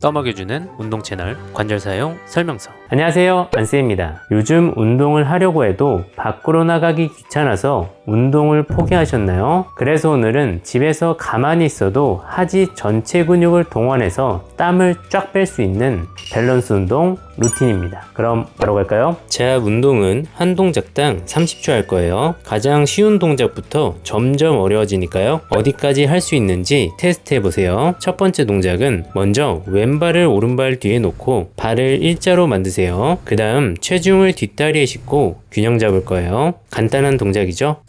떠먹여주는 운동 채널 관절 사용 설명서. 안녕하세요. 안쌤입니다. 요즘 운동을 하려고 해도 밖으로 나가기 귀찮아서 운동을 포기하셨나요? 그래서 오늘은 집에서 가만히 있어도 하지 전체 근육을 동원해서 땀을 쫙 뺄 수 있는 밸런스 운동 루틴입니다. 그럼 바로 갈까요? 자, 운동은 한 동작당 30초 할 거예요. 가장 쉬운 동작부터 점점 어려워지니까요. 어디까지 할 수 있는지 테스트 해보세요. 첫 번째 동작은 먼저 왼 발을 오른발 뒤에 놓고 발을 일자로 만드세요. 그 다음 체중을 뒷다리에 싣고 균형 잡을 거예요. 간단한 동작이죠?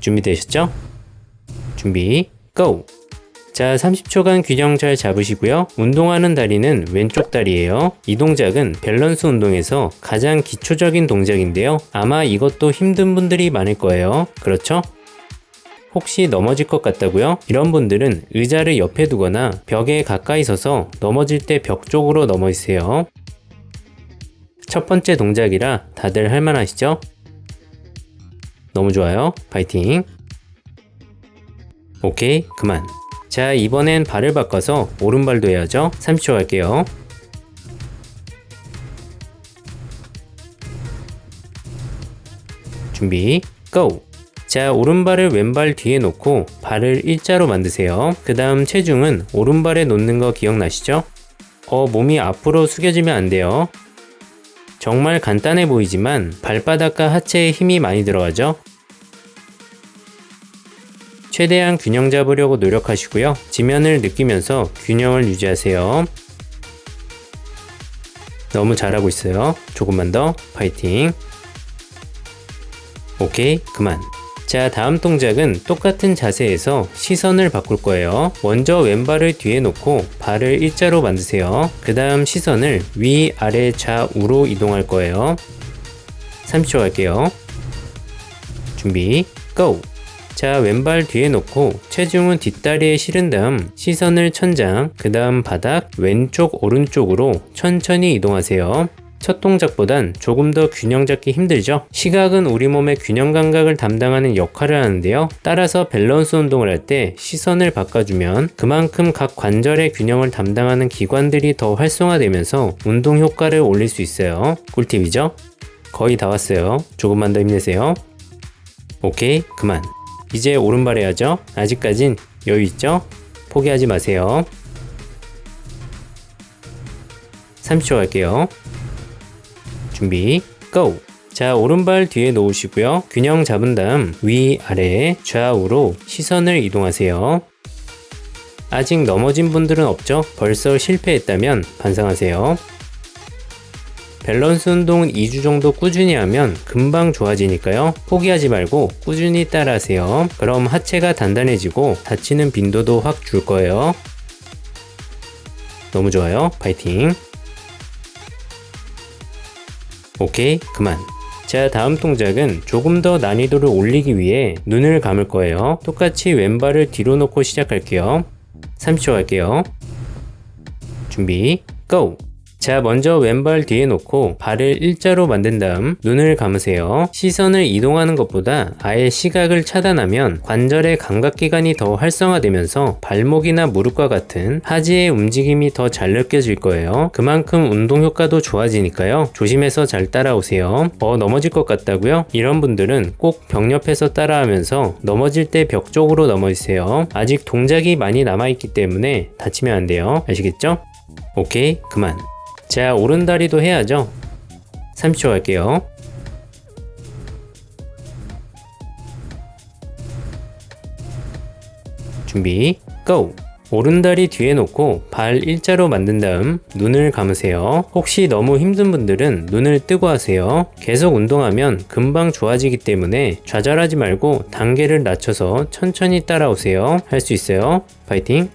준비되셨죠? 준비, 고! 자, 30초간 균형 잘 잡으시고요. 운동하는 다리는 왼쪽 다리예요. 이 동작은 밸런스 운동에서 가장 기초적인 동작인데요. 아마 이것도 힘든 분들이 많을 거예요. 그렇죠? 혹시 넘어질 것 같다고요? 이런 분들은 의자를 옆에 두거나 벽에 가까이 서서 넘어질 때 벽 쪽으로 넘어지세요. 첫 번째 동작이라 다들 할만하시죠? 너무 좋아요. 파이팅. 오케이, 그만. 자, 이번엔 발을 바꿔서 오른발도 해야죠. 30초 할게요. 준비, 고! 자, 오른발을 왼발 뒤에 놓고 발을 일자로 만드세요. 그 다음 체중은 오른발에 놓는 거 기억나시죠? 어, 몸이 앞으로 숙여지면 안 돼요. 정말 간단해 보이지만 발바닥과 하체에 힘이 많이 들어가죠? 최대한 균형 잡으려고 노력하시고요. 지면을 느끼면서 균형을 유지하세요. 너무 잘하고 있어요. 조금만 더 파이팅. 오케이, 그만. 자, 다음 동작은 똑같은 자세에서 시선을 바꿀 거예요. 먼저 왼발을 뒤에 놓고 발을 일자로 만드세요. 그 다음 시선을 위, 아래, 좌우로 이동할 거예요. 30초 할게요. 준비, 고! 자, 왼발 뒤에 놓고 체중은 뒷다리에 실은 다음 시선을 천장, 그 다음 바닥, 왼쪽, 오른쪽으로 천천히 이동하세요. 첫 동작보단 조금 더 균형 잡기 힘들죠? 시각은 우리 몸의 균형 감각을 담당하는 역할을 하는데요. 따라서 밸런스 운동을 할 때 시선을 바꿔주면 그만큼 각 관절의 균형을 담당하는 기관들이 더 활성화되면서 운동 효과를 올릴 수 있어요. 꿀팁이죠? 거의 다 왔어요. 조금만 더 힘내세요. 오케이, 그만. 이제 오른발 해야죠. 아직까진 여유 있죠? 포기하지 마세요. 30초 할게요. 준비, 고! 자, 오른발 뒤에 놓으시고요. 균형 잡은 다음 위, 아래, 좌우로 시선을 이동하세요. 아직 넘어진 분들은 없죠? 벌써 실패했다면 반성하세요. 밸런스 운동은 2주 정도 꾸준히 하면 금방 좋아지니까요. 포기하지 말고 꾸준히 따라하세요. 그럼 하체가 단단해지고 다치는 빈도도 확 줄 거예요. 너무 좋아요. 파이팅. 오케이, 그만. 자, 다음 동작은 조금 더 난이도를 올리기 위해 눈을 감을 거예요. 똑같이 왼발을 뒤로 놓고 시작할게요. 30초 할게요. 준비, 고! 자, 먼저 왼발 뒤에 놓고 발을 일자로 만든 다음 눈을 감으세요. 시선을 이동하는 것보다 아예 시각을 차단하면 관절의 감각기관이 더 활성화되면서 발목이나 무릎과 같은 하지의 움직임이 더 잘 느껴질 거예요. 그만큼 운동 효과도 좋아지니까요. 조심해서 잘 따라오세요. 어, 넘어질 것 같다고요? 이런 분들은 꼭 벽 옆에서 따라하면서 넘어질 때 벽 쪽으로 넘어지세요. 아직 동작이 많이 남아있기 때문에 다치면 안 돼요. 아시겠죠? 오케이, 그만. 자, 오른다리도 해야죠. 30초 할게요. 준비, 고! 오른다리 뒤에 놓고 발 일자로 만든 다음 눈을 감으세요. 혹시 너무 힘든 분들은 눈을 뜨고 하세요. 계속 운동하면 금방 좋아지기 때문에 좌절하지 말고 단계를 낮춰서 천천히 따라오세요. 할 수 있어요. 파이팅!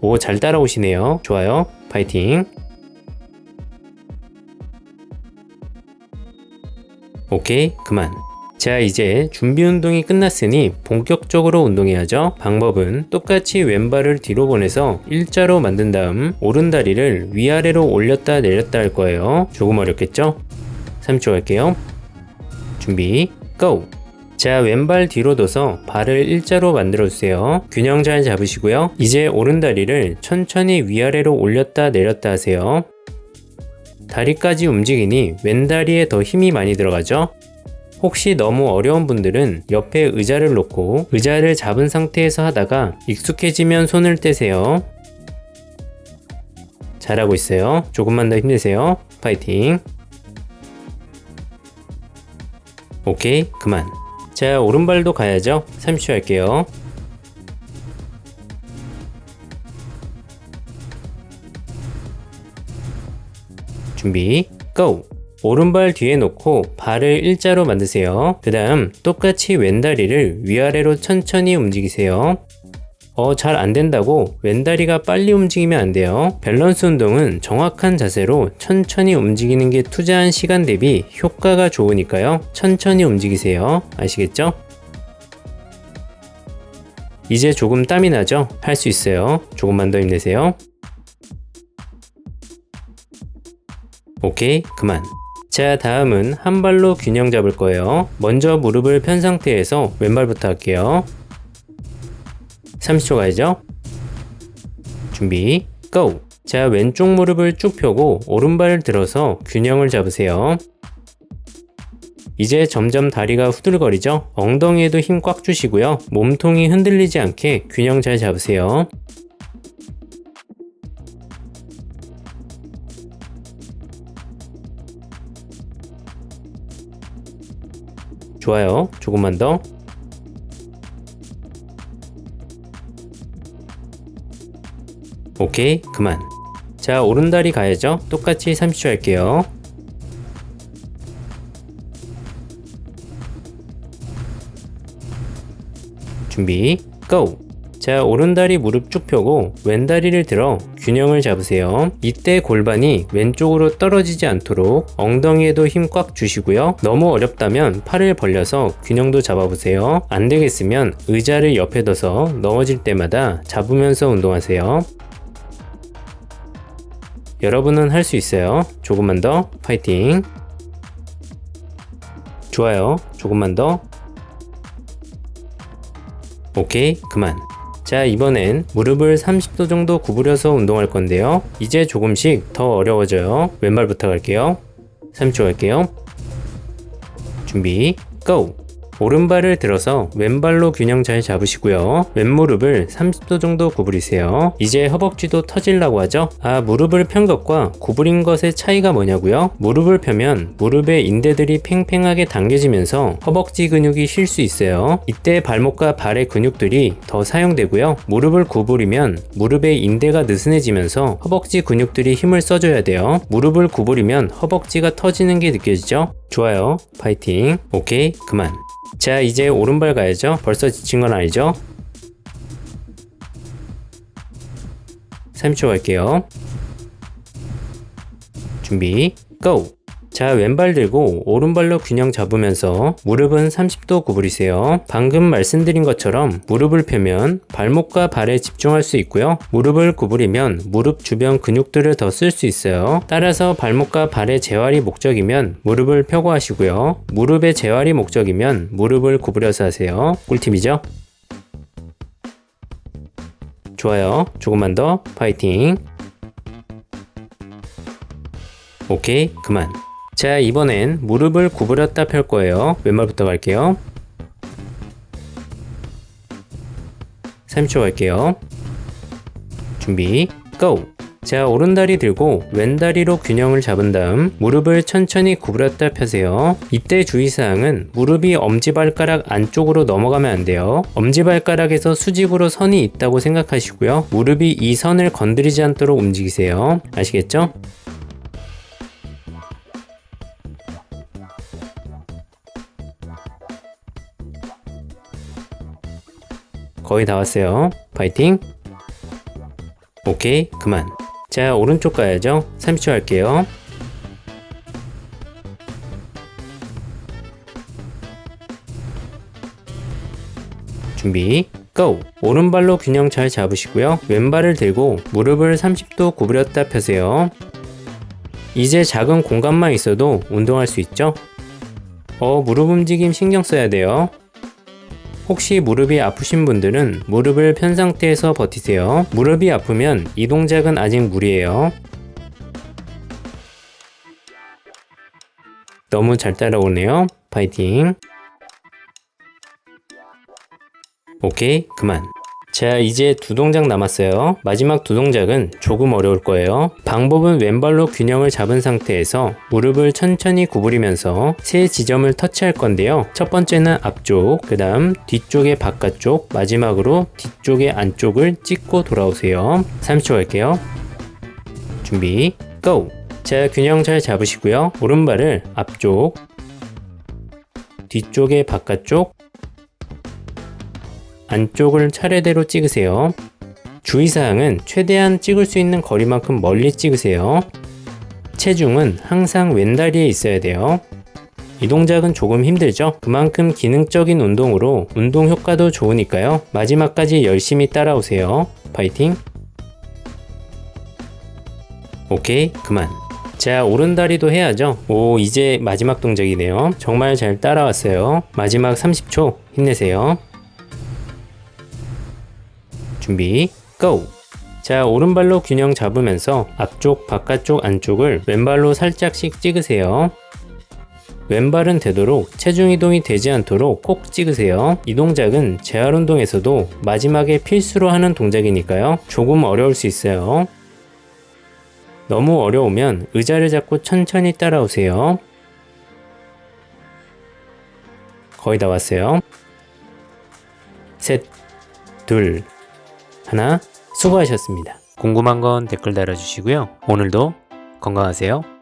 오, 잘 따라오시네요. 좋아요. 파이팅. 오케이, 그만. 자, 이제 준비 운동이 끝났으니 본격적으로 운동해야죠. 방법은 똑같이 왼발을 뒤로 보내서 일자로 만든 다음 오른다리를 위아래로 올렸다 내렸다 할 거예요. 조금 어렵겠죠? 3초 할게요. 준비, 고! 자, 왼발 뒤로 둬서 발을 일자로 만들어주세요. 균형 잘 잡으시고요. 이제 오른다리를 천천히 위아래로 올렸다 내렸다 하세요. 다리까지 움직이니 왼다리에 더 힘이 많이 들어가죠? 혹시 너무 어려운 분들은 옆에 의자를 놓고 의자를 잡은 상태에서 하다가 익숙해지면 손을 떼세요. 잘하고 있어요. 조금만 더 힘내세요. 파이팅. 오케이, 그만. 자, 오른발도 가야죠. 30초 할게요. 준비, 고! 오른발 뒤에 놓고 발을 일자로 만드세요. 그 다음 똑같이 왼다리를 위아래로 천천히 움직이세요. 어, 잘 안 된다고 왼다리가 빨리 움직이면 안 돼요. 밸런스 운동은 정확한 자세로 천천히 움직이는 게 투자한 시간 대비 효과가 좋으니까요. 천천히 움직이세요. 아시겠죠? 이제 조금 땀이 나죠? 할 수 있어요. 조금만 더 힘내세요. 오케이, 그만. 자, 다음은 한 발로 균형 잡을 거예요. 먼저 무릎을 편 상태에서 왼발부터 할게요. 30초 가야죠. 준비, 고! 자, 왼쪽 무릎을 쭉 펴고 오른발을 들어서 균형을 잡으세요. 이제 점점 다리가 후들거리죠? 엉덩이에도 힘 꽉 주시고요. 몸통이 흔들리지 않게 균형 잘 잡으세요. 좋아요. 조금만 더. 오케이, 그만. 자, 오른다리 가야죠. 똑같이 30초 할게요. 준비, 고! 자, 오른다리 무릎 쭉 펴고 왼다리를 들어 균형을 잡으세요. 이때 골반이 왼쪽으로 떨어지지 않도록 엉덩이에도 힘 꽉 주시고요. 너무 어렵다면 팔을 벌려서 균형도 잡아보세요. 안 되겠으면 의자를 옆에 둬서 넘어질 때마다 잡으면서 운동하세요. 여러분은 할 수 있어요. 조금만 더 파이팅. 좋아요. 조금만 더. 오케이, 그만. 자, 이번엔 무릎을 30도 정도 구부려서 운동할 건데요. 이제 조금씩 더 어려워져요. 왼발부터 갈게요. 30초 갈게요. 준비, 고! 오른발을 들어서 왼발로 균형 잘 잡으시고요. 왼무릎을 30도 정도 구부리세요. 이제 허벅지도 터질라고 하죠? 아, 무릎을 편 것과 구부린 것의 차이가 뭐냐고요? 무릎을 펴면 무릎의 인대들이 팽팽하게 당겨지면서 허벅지 근육이 쉴 수 있어요. 이때 발목과 발의 근육들이 더 사용되고요. 무릎을 구부리면 무릎의 인대가 느슨해지면서 허벅지 근육들이 힘을 써줘야 돼요. 무릎을 구부리면 허벅지가 터지는 게 느껴지죠? 좋아요. 파이팅. 오케이. 그만. 자, 이제 오른발 가야죠. 벌써 지친 건 아니죠? 30초 갈게요. 준비, 고! 자, 왼발 들고 오른발로 균형 잡으면서 무릎은 30도 구부리세요. 방금 말씀드린 것처럼 무릎을 펴면 발목과 발에 집중할 수 있고요. 무릎을 구부리면 무릎 주변 근육들을 더 쓸 수 있어요. 따라서 발목과 발의 재활이 목적이면 무릎을 펴고 하시고요. 무릎의 재활이 목적이면 무릎을 구부려서 하세요. 꿀팁이죠? 좋아요. 조금만 더 파이팅. 오케이, 그만. 자, 이번엔 무릎을 구부렸다 펼 거예요. 왼발부터 갈게요. 30초 갈게요. 준비, 고! 자, 오른다리 들고 왼다리로 균형을 잡은 다음 무릎을 천천히 구부렸다 펴세요. 이때 주의사항은 무릎이 엄지발가락 안쪽으로 넘어가면 안 돼요. 엄지발가락에서 수직으로 선이 있다고 생각하시고요. 무릎이 이 선을 건드리지 않도록 움직이세요. 아시겠죠? 거의 다 왔어요. 파이팅. 오케이, 그만. 자, 오른쪽 가야죠. 30초 할게요. 준비, 고! 오른발로 균형 잘 잡으시고요. 왼발을 들고 무릎을 30도 구부렸다 펴세요. 이제 작은 공간만 있어도 운동할 수 있죠? 어, 무릎 움직임 신경 써야 돼요. 혹시 무릎이 아프신 분들은 무릎을 편 상태에서 버티세요. 무릎이 아프면 이 동작은 아직 무리예요. 너무 잘 따라오네요. 파이팅. 오케이, 그만. 자, 이제 두 동작 남았어요. 마지막 두 동작은 조금 어려울 거예요. 방법은 왼발로 균형을 잡은 상태에서 무릎을 천천히 구부리면서 세 지점을 터치할 건데요. 첫 번째는 앞쪽, 그 다음 뒤쪽의 바깥쪽, 마지막으로 뒤쪽의 안쪽을 찍고 돌아오세요. 30초 할게요. 준비, 고! 자, 균형 잘 잡으시고요. 오른발을 앞쪽, 뒤쪽의 바깥쪽, 안쪽을 차례대로 찍으세요. 주의사항은 최대한 찍을 수 있는 거리만큼 멀리 찍으세요. 체중은 항상 왼다리에 있어야 돼요. 이 동작은 조금 힘들죠? 그만큼 기능적인 운동으로 운동 효과도 좋으니까요. 마지막까지 열심히 따라오세요. 파이팅! 오케이, 그만. 자, 오른다리도 해야죠. 오, 이제 마지막 동작이네요. 정말 잘 따라왔어요. 마지막 30초 힘내세요. 준비, 고! 자, 오른발로 균형 잡으면서 앞쪽, 바깥쪽, 안쪽을 왼발로 살짝씩 찍으세요. 왼발은 되도록 체중 이동이 되지 않도록 콕 찍으세요. 이 동작은 재활 운동에서도 마지막에 필수로 하는 동작이니까요. 조금 어려울 수 있어요. 너무 어려우면 의자를 잡고 천천히 따라오세요. 거의 다 왔어요. 셋, 둘, 하나, 수고하셨습니다. 궁금한 건 댓글 달아주시고요. 오늘도 건강하세요.